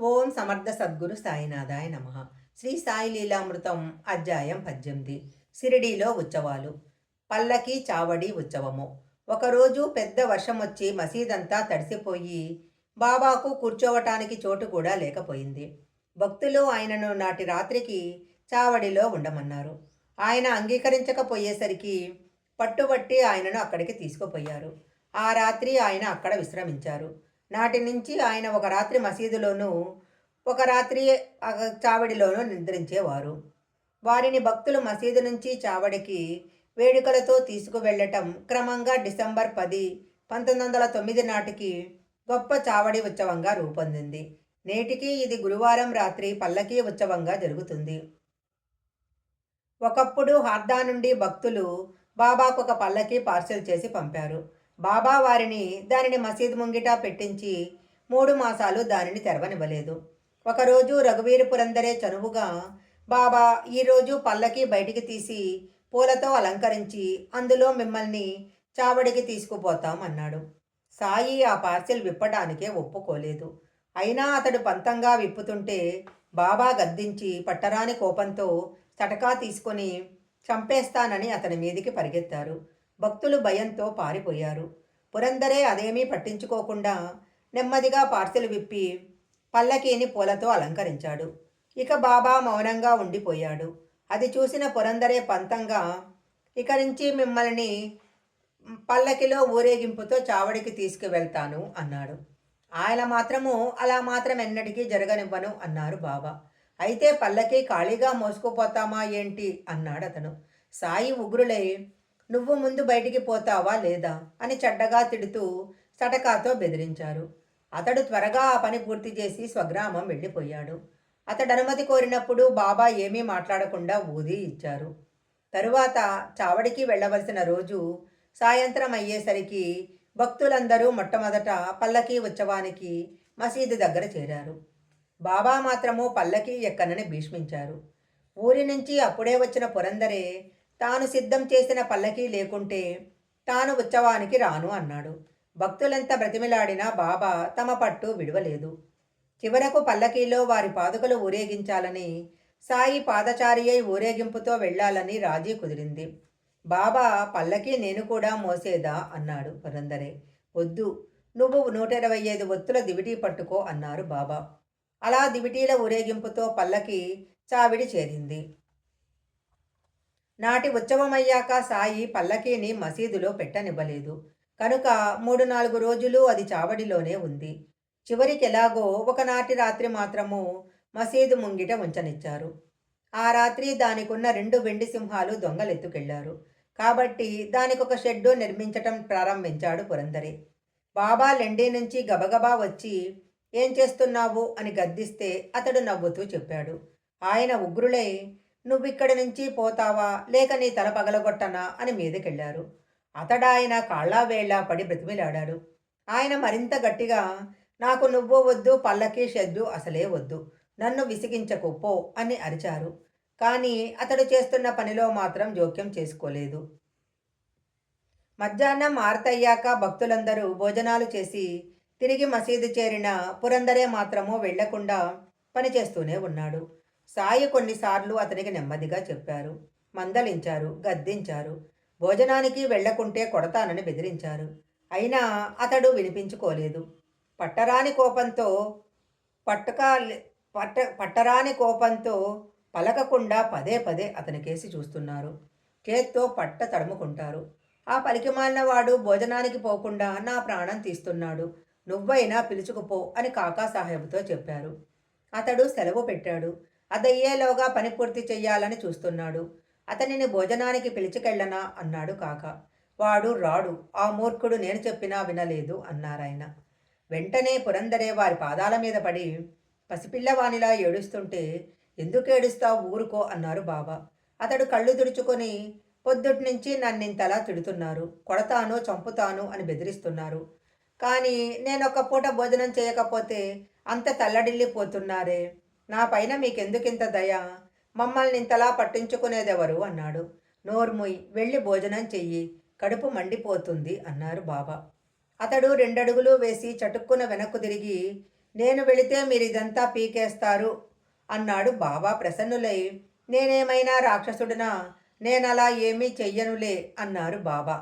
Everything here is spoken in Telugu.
ఓం సమర్థ సద్గురు సాయినాథాయ నమ. శ్రీ సాయి లీలామృతం అధ్యాయం పద్దెనిమిది. సిరిడీలో ఉత్సవాలు. పల్లకి చావడి ఉత్సవము. ఒకరోజు పెద్ద వర్షం వచ్చి మసీదంతా తడిసిపోయి బాబాకు కూర్చోవటానికి చోటు కూడా లేకపోయింది. భక్తులు ఆయనను నాటి రాత్రికి చావడిలో ఉండమన్నారు. ఆయన అంగీకరించకపోయేసరికి పట్టుబట్టి ఆయనను అక్కడికి తీసుకుపోయారు. ఆ రాత్రి ఆయన అక్కడ విశ్రమించారు. నాటి నుంచి ఆయన ఒక రాత్రి మసీదులోనూ ఒక రాత్రి చావడిలోనూ నిద్రించేవారు. వారిని భక్తులు మసీదు నుంచి చావడికి వేడుకలతో తీసుకువెళ్ళటం క్రమంగా డిసెంబర్ పది పంతొమ్మిది వందల తొమ్మిది నాటికి గొప్ప చావడి ఉత్సవంగా రూపొందింది. నేటికి ఇది గురువారం రాత్రి పల్లకీ ఉత్సవంగా జరుగుతుంది. ఒకప్పుడు హార్దా నుండి భక్తులు బాబాకు ఒక పల్లకి పార్సెల్ చేసి పంపారు. బాబా వారిని దానిని మసీద్ ముంగిట పెట్టించి మూడు మాసాలు దానిని తెరవనివ్వలేదు. ఒకరోజు రఘువీర పురందరే చనువుగా బాబా ఈరోజు పల్లకి బయటికి తీసి పూలతో అలంకరించి అందులో మిమ్మల్ని చావడికి తీసుకుపోతాం అన్నాడు. సాయి ఆ పార్సిల్ విప్పడానికే ఒప్పుకోలేదు. అయినా అతడు పంతంగా విప్పుతుంటే బాబా గద్దించి పట్టరాని కోపంతో చటకా తీసుకొని చంపేస్తానని అతని మీదికి పరిగెత్తారు. భక్తులు భయంతో పారిపోయారు. పురందరే అదేమీ పట్టించుకోకుండా నెమ్మదిగా పార్సెలు విప్పి పల్లకీని పూలతో అలంకరించాడు. ఇక బాబా మౌనంగా ఉండిపోయాడు. అది చూసిన పురందరే పంతంగా ఇక నుంచి మిమ్మల్ని పల్లకిలో ఊరేగింపుతో చావడికి తీసుకువెళ్తాను అన్నాడు. ఆయన మాత్రము అలా మాత్రం ఎన్నటికీ జరగనివ్వను అన్నారు బాబా. అయితే పల్లకి ఖాళీగా మోసుకుపోతామా ఏంటి? అన్నాడు అతను సాయి ఉగ్రులై నువ్వు ముందు బయటికి పోతావా లేదా? అని చెడ్డగా తిడుతూ సటకాతో బెదిరించారు. అతడు త్వరగా ఆ పని పూర్తి చేసి స్వగ్రామం వెళ్ళిపోయాడు. అతడు అనుమతి కోరినప్పుడు బాబా ఏమీ మాట్లాడకుండా ఊది ఇచ్చారు. తరువాత చావడికి వెళ్ళవలసిన రోజు సాయంత్రం అయ్యేసరికి భక్తులందరూ మొట్టమొదట పల్లకీ ఉత్సవానికి మసీదు దగ్గర చేరారు. బాబా మాత్రము పల్లకి ఎక్కనని భీష్మించారు. ఊరి నుంచి అప్పుడే వచ్చిన పురందరే తాను సిద్ధం చేసిన పల్లకీ లేకుంటే తాను ఉత్సవానికి రాను అన్నాడు. భక్తులెంత బ్రతిమిలాడినా బాబా తమ పట్టు విడవలేదు. చివరకు పల్లకీలో వారి పాదుకలు ఊరేగించాలని సాయి పాదచారి అయి ఊరేగింపుతో వెళ్ళాలని రాజీ కుదిరింది. బాబా పల్లకీ నేను కూడా మోసేదా అన్నాడు పురందరే వద్దు నువ్వు నూట ఇరవై ఐదు ఒత్తుల దివిటీ పట్టుకో అన్నారు బాబా. అలా దివిటీల ఊరేగింపుతో పల్లకి చావిడి చేరింది. నాటి ఉత్సవమయ్యాక సాయి పల్లకీని మసీదులో పెట్టనివ్వలేదు. కనుక మూడు నాలుగు రోజులు అది చావడిలోనే ఉంది. చివరికి ఎలాగో ఒకనాటి రాత్రి మాత్రము మసీదు ముంగిట ఉంచనిచ్చారు. ఆ రాత్రి దానికున్న రెండు వెండి సింహాలు దొంగలెత్తుకెళ్ళారు. కాబట్టి దానికి ఒక షెడ్డు నిర్మించటం ప్రారంభించాడు పురందరి. బాబా లెండి నుంచి గబగబా వచ్చి ఏం చేస్తున్నావు? అని గద్దిస్తే అతడు నవ్వుతూ చెప్పాడు. ఆయన ఉగ్రులై నువ్విక్కడి నుంచి పోతావా? లేక నీ తల పగలగొట్టనా? అని మీదకెళ్ళారు. అతడాయన కాళ్ళా వేళ్ళ పడి బ్రతిమిలాడాడు. ఆయన మరింత గట్టిగా నాకు నువ్వు వద్దు పల్లకి షెద్దు అసలే వద్దు. నన్ను విసిగించకు పో అని అరిచారు. కానీ అతడు చేస్తున్న పనిలో మాత్రం జోక్యం చేసుకోలేదు. మధ్యాహ్నం ఆరతయ్యాక భక్తులందరూ భోజనాలు చేసి తిరిగి మసీదు చేరిన పురందరే మాత్రము వెళ్ళకుండా పనిచేస్తూనే ఉన్నాడు. సాయి కొన్నిసార్లు అతనికి నెమ్మదిగా చెప్పారు. మందలించారు గద్దించారు. భోజనానికి వెళ్ళకుంటే కొడతానని బెదిరించారు. అయినా అతడు వినిపించుకోలేదు. పట్టరాని కోపంతో పట్టకా పట్ట పట్టరాని కోపంతో పలకకుండా పదే పదే అతని కేసి చూస్తున్నారు. చేత్తో పట్ట తడుముకుంటారు. ఆ పలికిమాలినవాడు భోజనానికి పోకుండా నా ప్రాణం తీస్తున్నాడు. నువ్వైనా పిలుచుకుపో అని కాకా సాహెబ్తో చెప్పారు. అతడు సెలవు పెట్టాడు. అదయ్యేలోగా పని పూర్తి చెయ్యాలని చూస్తున్నాడు. అతనిని భోజనానికి పిలిచికెళ్ళనా? అన్నాడు కాక. వాడు రాడు. ఆ మూర్ఖుడు నేను చెప్పినా వినలేదు అన్నారాయన వెంటనే పురందరే వారి పాదాల మీద పడి పసిపిల్లవానిలా ఏడుస్తుంటే ఎందుకు ఏడుస్తావు ఊరుకో అన్నారు బాబా. అతడు కళ్ళు తుడుచుకొని పొద్దుటి నుంచి నన్నింతలా తిడుతున్నారు. కొడతాను చంపుతాను అని బెదిరిస్తున్నారు. కానీ నేనొక్క పూట భోజనం చేయకపోతే అంత తల్లడిల్లిపోతున్నారే? నా పైన మీకెందుకింత దయ? మమ్మల్ని ఇంతలా పట్టించుకునేదెవరు? అన్నాడు. నోర్ముయ్ వెళ్ళి భోజనం చెయ్యి. కడుపు మండిపోతుంది అన్నారు బాబా. అతడు రెండడుగులు వేసి చటుక్కున వెనక్కు తిరిగి నేను వెళితే మీరు ఇదంతా పీకేస్తారు అన్నాడు బాబా ప్రసన్నులై. నేనేమైనా రాక్షసుడినా నేనలా ఏమీ చెయ్యనులే అన్నారు బాబా.